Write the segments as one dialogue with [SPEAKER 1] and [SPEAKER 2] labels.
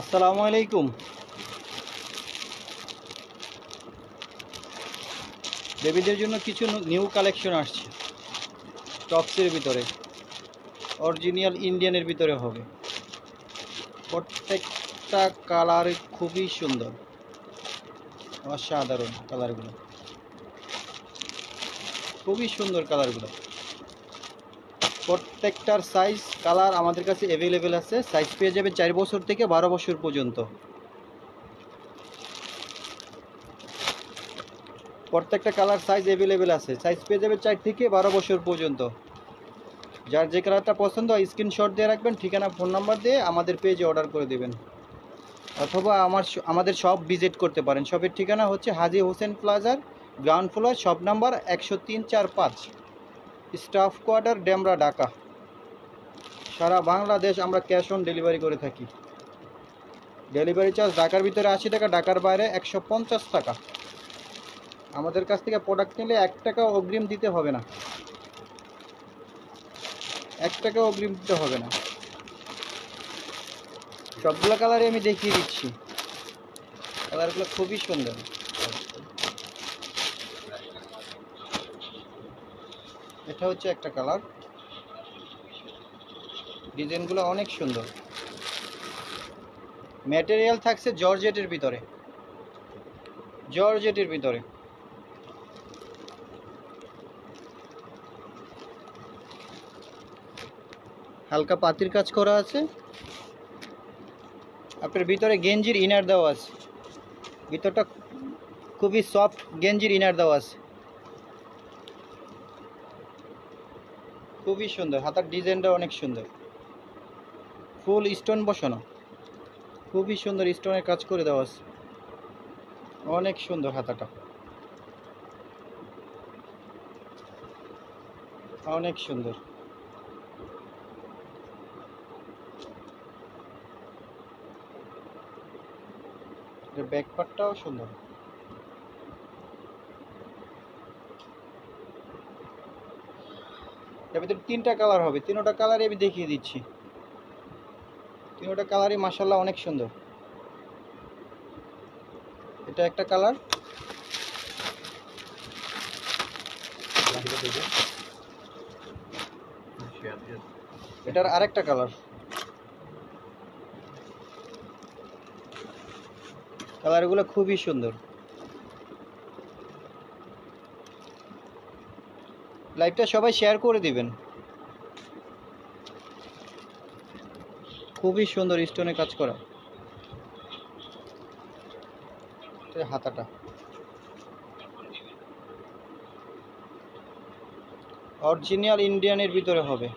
[SPEAKER 1] আসসালামু আলাইকুম। বেবিদের জন্য কিছু নিউ কালেকশন আসছে। টপসের ভিতরে। অরিজিনাল ইন্ডিয়ানের ভিতরে হবে। প্রত্যেকটা কালার খুবই সুন্দর। অসাধারণ কালারগুলো খুবই সুন্দর কালারগুলো প্রত্যেকটার সাইজ কালার আমাদের কাছে অ্যাভেলেবেল আছে। সাইজ পেয়ে যাবে চার বছর থেকে বারো বছর পর্যন্ত। প্রত্যেকটা কালার সাইজ অ্যাভেলেবেল আছে। সাইজ পেয়ে যাবে চার থেকে বারো বছর পর্যন্ত। যার যে কালারটা পছন্দ হয় স্ক্রিনশট দিয়ে রাখবেন, ঠিকানা ফোন নাম্বার দিয়ে আমাদের পেজে অর্ডার করে দেবেন। অথবা আমার আমাদের সব ভিজিট করতে পারেন। শপের ঠিকানা হচ্ছে হাজি হোসেন প্লাজার গ্রাউন্ড ফ্লোর শপ নাম্বার একশো তিন চার পাঁচ। Staff quarter, Demra, Dhaka. সারা বাংলাদেশ আমরা ক্যাশ অন ডেলিভারি করে থাকি। ডেলিভারি চার্জ ঢাকার ভিতরে আশি টাকা, ঢাকার বাইরে একশো পঞ্চাশ টাকা। আমাদের কাছ থেকে প্রোডাক্ট নিলে এক টাকা অগ্রিম দিতে হবে না। এক টাকা অগ্রিম দিতে হবে না। সবগুলো কালারই আমি দেখিয়ে দিচ্ছি। কালারগুলো খুবই সুন্দর। এটা হচ্ছে একটা কালার। ডিজাইনগুলো অনেক সুন্দর। ম্যাটেরিয়াল থাকছে জর্জেটের ভিতরে। জর্জেটের ভিতরে। হালকা পাতির কাজ করা আছে। আপনার ভিতরে গেঞ্জির ইনার দেওয়া আছে। ভিতরটা খুবই সফট গেঞ্জির ইনার দেওয়া আছে। খুবই সুন্দর, হাতার ডিজাইনটা অনেক সুন্দর। ফুল স্টোন বসানো। খুবই সুন্দর স্টোনের কাজ করে দেওয়া আছে। অনেক সুন্দর হাতাটা। অনেক সুন্দর। ব্যাক পার্টটাও সুন্দর। এর ভিতরে তিনটা কালার হবে। তিনোটা কালারই আমি দেখিয়ে দিচ্ছি। তিনোটা কালারই মাসাল্লাহ অনেক সুন্দর। এটা একটা কালার এটার আরেকটা কালার কালারগুলো খুবই সুন্দর। লাইভটা সবাই শেয়ার করে দিবেন। খুবই সুন্দর স্টোনে কাজ করা। হাতাটা। অরিজিনাল ইন্ডিয়ানের ভিতরে হবে।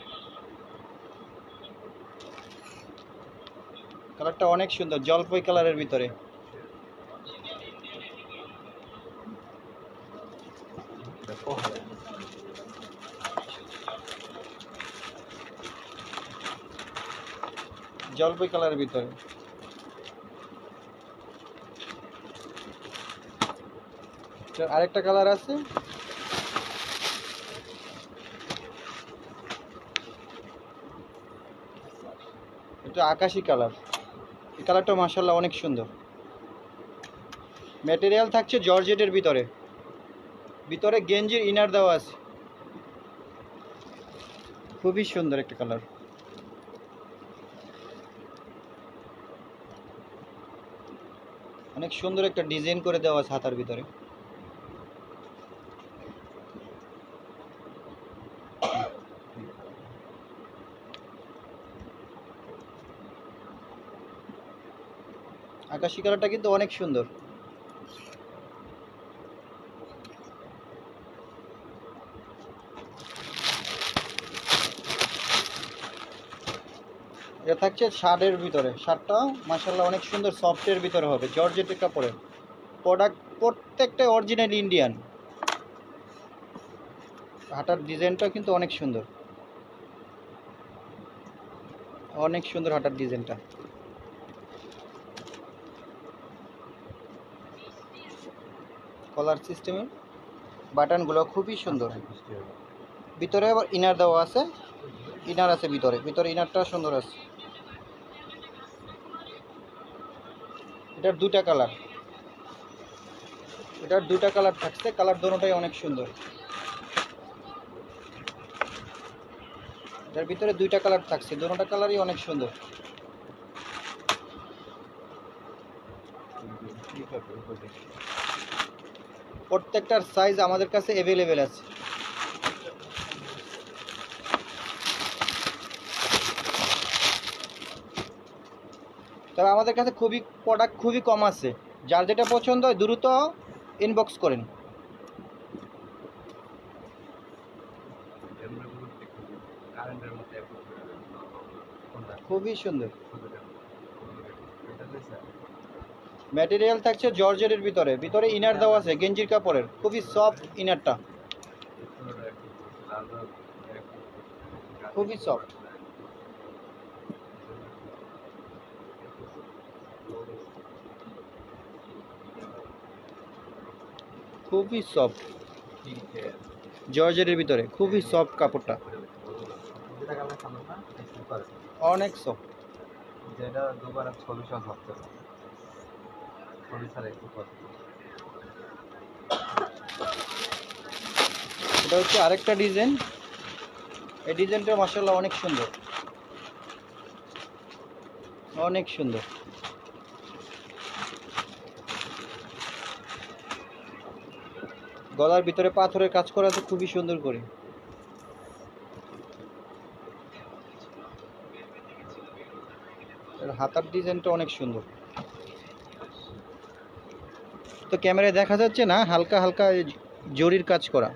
[SPEAKER 1] কালারটা অনেক সুন্দর, জলপাই কালারের ভিতরে। জলপাই কালারের ভিতরে। আরেকটা কালার আছে। এটা আকাশি কালার। এই কালারটা মাসাল্লাহ অনেক সুন্দর। ম্যাটেরিয়াল থাকছে জর্জেটের ভিতরে। ভিতরে গেঞ্জির ইনার দেওয়া আছে। খুবই সুন্দর একটা কালার। অনেক সুন্দর একটা ডিজাইন করে দেওয়া আছে হাতার ভিতরে। আকাশি কালারটা কিন্তু অনেক সুন্দর। এটা থাকছে শার্টের ভিতরে। শার্টটা মাসাল্লাহ অনেক সুন্দর সফটের ভিতরে হবে, জর্জেটের কাপড়ের। প্রোডাক্ট প্রত্যেকটাই অরিজিনাল ইন্ডিয়ান হাটার ডিজাইনটা কিন্তু অনেক সুন্দর। অনেক সুন্দর হাটার ডিজাইনটা কলার সিস্টেমের বাটনগুলো খুবই সুন্দর। ভিতরে আবার ইনার দেওয়া আছে। ইনার আছে ভিতরে। ভিতরে ইনারটা সুন্দর আছে। এটার দুটা কালার। এটার দুটা কালার থাকছে, কালার দোনোটাই অনেক সুন্দর। এটার ভিতরে দুইটা কালার থাকছে, দোনোটা কালারই অনেক সুন্দর। প্রত্যেকটার সাইজ আমাদের কাছে অ্যাভেলেবেল আছে। তবে আমাদের কাছে খুবই প্রোডাক্ট খুবই কম আছে। যার যেটা পছন্দ হয় দ্রুত ইনবক্স করেন। খুবই সুন্দর। ম্যাটেরিয়াল থাকছে জর্জেটের ভিতরে। ভিতরে ইনার দেওয়া আছে, গেঞ্জির কাপড়ের। খুবই সফট ইনারটা খুবই soft। খুবই সফট জর্জেটের ভিতরে খুবই সফট কাপড়টা। অনেক সফট
[SPEAKER 2] যেটা দুবার একটু
[SPEAKER 1] এটা হচ্ছে আরেকটা ডিজাইন। এই ডিজাইনটা মাসাল্লাহ অনেক সুন্দর। অনেক সুন্দর। গলার ভিতরে পাথরের কাজ করা আছে খুবই সুন্দর করে। হাতার ডিজাইনটা অনেক সুন্দর। তো ক্যামেরায় দেখা যাচ্ছে না, হালকা হালকা জরির কাজ করা।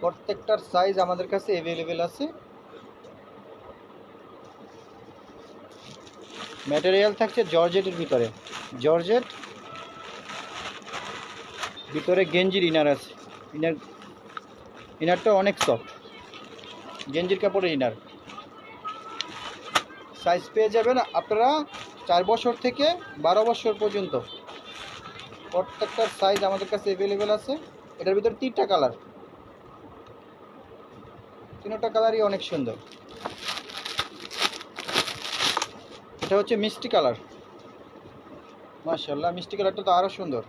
[SPEAKER 1] প্রত্যেকটার সাইজ আমাদের কাছে অ্যাভেলেবেল আছে। ম্যাটেরিয়াল থাকছে জর্জেটের ভিতরে। জর্জেট, ভিতরে গেঞ্জির ইনার আছে। ইনার, ইনারটা অনেক সফট গেঞ্জির কাপড়ের ইনার। সাইজ পেয়ে যাবেন আপনারা চার বছর থেকে বারো বছর পর্যন্ত। প্রত্যেকটার সাইজ আমাদের কাছে অ্যাভেলেবেল আছে। এটার ভিতরে তিনটা কালার তিনটা কালারই অনেক সুন্দর। এটা হচ্ছে মিষ্টি কালার। মাশাল্লাহ মিষ্টি কালারটা তো আরও সুন্দর।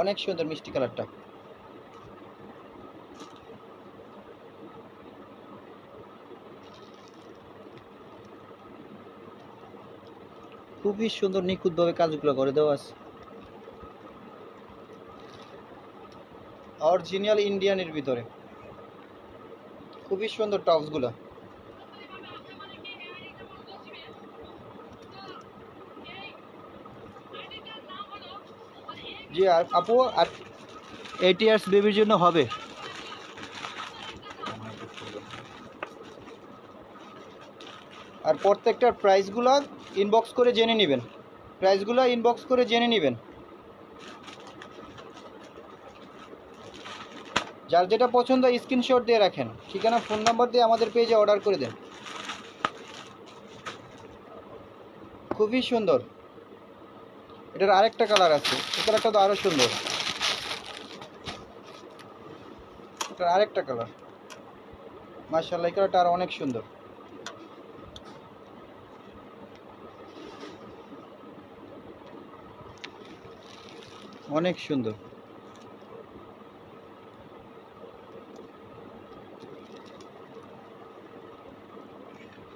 [SPEAKER 1] অনেক সুন্দর মিষ্টি কালারটা। খুবই সুন্দর নিখুঁতভাবে কাজগুলো করে দেওয়া আছে। অরিজিনাল ইন্ডিয়ানের ভিতরে। খুবই সুন্দর টপসগুলো জি আর আপু আর এইট ইয়ার্স বেবির জন্য হবে। আর প্রত্যেকটার প্রাইসগুলো ইনবক্স করে জেনে নেবেন। প্রাইসগুলো ইনবক্স করে জেনে নেবেন। যার যেটা পছন্দ স্ক্রিনশট দিয়ে রাখেন। ঠিকানা ফোন নাম্বার দিয়ে আমাদের পেজে অর্ডার করে দেন। খুবই সুন্দর। এটার আরেকটা কালার আছে। এই কালারটা তো আরও সুন্দর। এটার আরেকটা কালার। মার্শাল্লাহ এই কালারটা আরও অনেক সুন্দর। অনেক সুন্দর।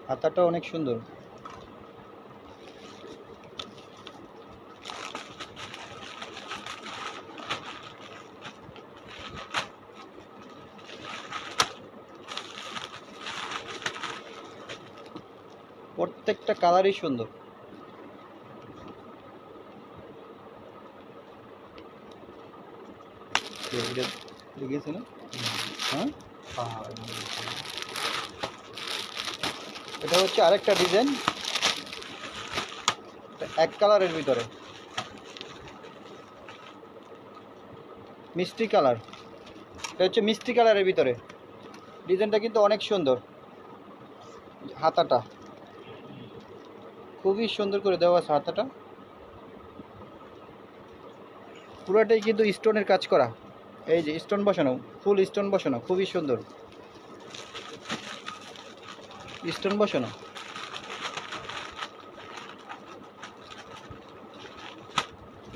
[SPEAKER 1] হাতাটা অনেক সুন্দর। প্রত্যেকটা কালারই সুন্দর। না? হ্যাঁ। এটা হচ্ছে আরেকটা ডিজাইন। এক কালারের ভিতরে। মিষ্টি কালার। এটা হচ্ছে মিষ্টি কালারের ভিতরে। ডিজাইনটা কিন্তু অনেক সুন্দর। হাতাটা। খুবই সুন্দর করে দেওয়া আছে হাতাটা। পুরোটাই কিন্তু স্টোনের কাজ করা। এই যে স্টোন বসানো, ফুল স্টোন বসানো, খুবই সুন্দর। স্টোন বসানো।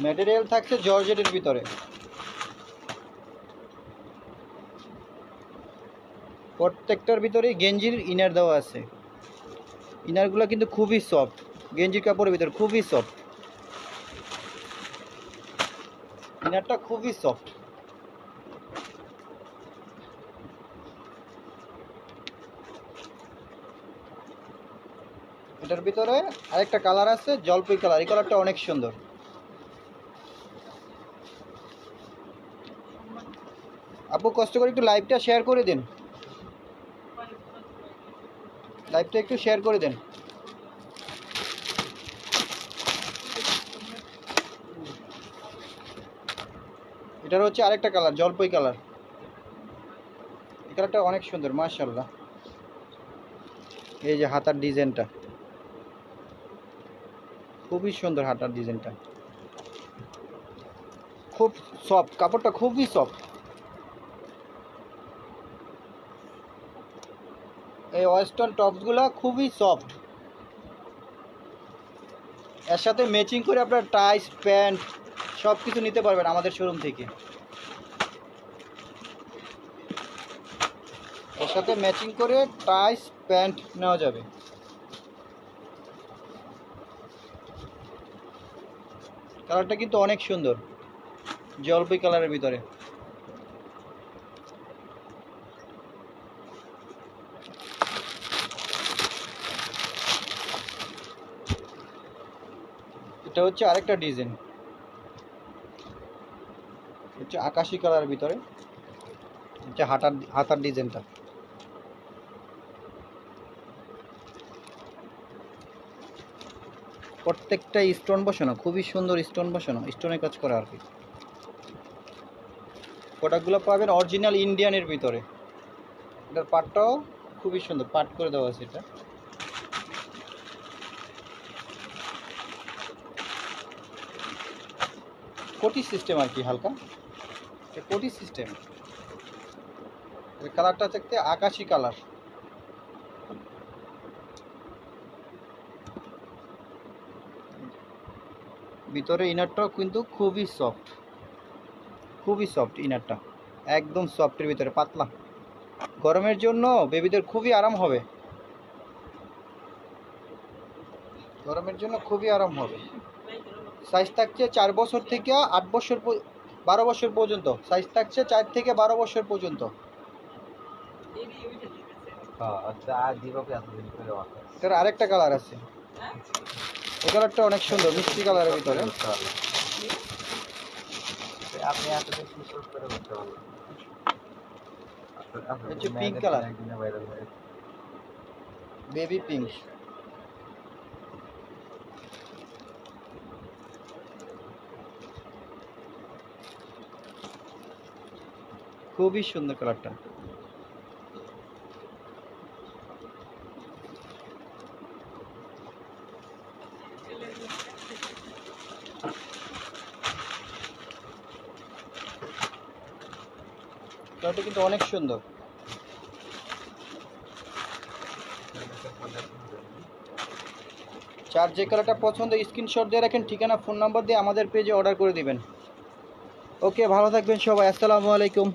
[SPEAKER 1] ম্যাটেরিয়াল থাকছে জর্জেটের ভিতরে। প্রত্যেকটার ভিতরে গেঞ্জির ইনার দেওয়া আছে। ইনারগুলো কিন্তু খুবই সফট। গেঞ্জির কাপড়ের ভিতরে খুবই সফট ইনারটা খুবই সফট এটার ভিতরে আরেকটা কালার আছে, জলপাই কালার এই কালারটা অনেক সুন্দর। আপু, কষ্ট করে একটু লাইভটা শেয়ার করে দিন। লাইভটা একটু শেয়ার করে দেন। এটার হচ্ছে আরেকটা কালার, জলপাই কালার। এই কালারটা অনেক সুন্দর মাশাল্লাহ এই যে হাতার ডিজাইনটা। খুবই সুন্দর হাতার ডিজাইনটা। খুব সফট, কাপড়টা খুবই সফট। এই ওয়েস্টার্ন টপসগুলো খুবই সফট। এর সাথে ম্যাচিং করে আপনার টাইস, প্যান্ট সব কিছু নিতে পারবেন আমাদের শোরুম থেকে। এর সাথে ম্যাচিং করে টাইস প্যান্ট নেওয়া যাবে। কালারটা কিন্তু অনেক সুন্দর, জলপাই কালারের ভিতরে। এটা হচ্ছে আরেকটা ডিজাইন হচ্ছে আকাশি কালারের ভিতরে, হচ্ছে হাতার হাতার ডিজাইনটা। প্রত্যেকটা স্টোন বসানো, খুবই সুন্দর স্টোন বসানো, স্টোনের কাজ করা আর কি। প্রোডাক্টগুলো পাবেন অরিজিনাল ইন্ডিয়ানের ভিতরে। এটার পাটটাও খুবই সুন্দর, পাট করে দেওয়া আছে এটা। কোটি সিস্টেম আর কি, হালকা। এটা কোটি সিস্টেম এর কালারটা থাকতে আকাশি কালার ভিতরে ইনারটাও কিন্তু খুবই সফট খুবই সফট ইনারটা একদম সফটের ভিতরে, পাতলা। গরমের জন্য বেবিদের খুবই আরাম হবে। গরমের জন্য খুবই আরাম হবে। সাইজ থাকছে চার বছর থেকে আট বছর বারো বছর পর্যন্ত। সাইজ থাকছে চার থেকে বারো বছর পর্যন্ত।
[SPEAKER 2] হ্যাঁ আচ্ছা
[SPEAKER 1] এটার আরেকটা কালার আছে। এই কালারটা অনেক সুন্দর মিষ্টি কালারের ভিতরে।
[SPEAKER 2] আপনি এতদিন কি শুট করে করতে পারবেন
[SPEAKER 1] হচ্ছে pink color।
[SPEAKER 2] একদিনে ভাইরাল হয়ে
[SPEAKER 1] বেবি পিঙ্ক খুবই সুন্দর কালারটা। কালারটা কিন্তু অনেক সুন্দর। যার যে কালারটা পছন্দ, স্ক্রিনশট দিয়ে রাখেন, ঠিকানা, ফোন নাম্বার দিয়ে আমাদের পেজে অর্ডার করে দিবেন। ওকে, ভালো থাকবেন সবাই, আসসালামু আলাইকুম।